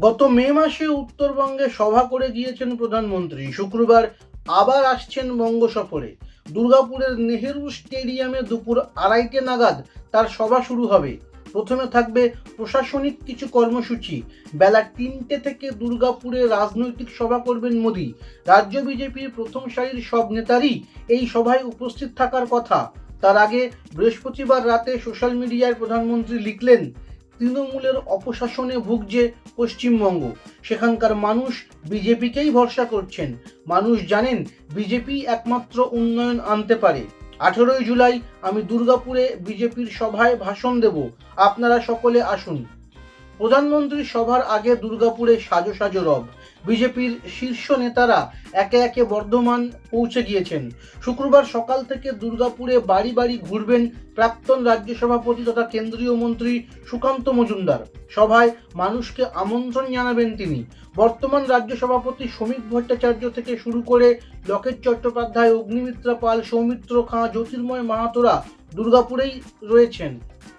গত মে মাসে উত্তরবঙ্গে সভা করে গিয়েছেন প্রধানমন্ত্রী। শুক্রবার আবার আসছেন বঙ্গ সফরে। দুর্গাপুরের নেহেরু স্টেডিয়ামে দুপুর আড়াইটে নাগাদ তার সভা শুরু হবে। প্রথমে থাকবে প্রশাসনিক কিছু কর্মসূচি। বেলা তিনটে থেকে দুর্গাপুরে রাজনৈতিক সভা করবেন মোদী। রাজ্য বিজেপির প্রথম সারির সব নেতারই এই সভায় উপস্থিত থাকার কথা। তার আগে বৃহস্পতিবার রাতে সোশ্যাল মিডিয়ায় প্রধানমন্ত্রী লিখলেন তৃণমূলের অপশাসনে ভুগছে পশ্চিমবঙ্গ। সেখানকার মানুষ বিজেপিকেই ভরসা করছেন। মানুষ জানেন বিজেপি একমাত্র উন্নয়ন আনতে পারে। আঠেরোই জুলাই আমি দুর্গাপুরে বিজেপির সভায় ভাষণ দেব। আপনারা সকলে আসুন। প্রধানমন্ত্রীর সভার আগে দুর্গাপুরে সাজো সাজো রব। বিজেপির শীর্ষ নেতারা একে একে বর্ধমান পৌঁছে গিয়েছেন। শুক্রবার সকাল থেকে দুর্গাপুরে বাড়ি বাড়ি ঘুরবেন প্রাক্তন রাজ্য সভাপতি তথা কেন্দ্রীয় মন্ত্রী সুকান্ত মজুমদার। সভায় মানুষকে আমন্ত্রণ জানাবেন তিনি। বর্তমান রাজ্য সভাপতি শ্রমিক ভট্টাচার্য থেকে শুরু করে লকেট চট্টোপাধ্যায়, অগ্নিমিত্রা পাল, সৌমিত্র খাঁ, জ্যোতির্ময় মাহাতোরা দুর্গাপুরেই রয়েছেন।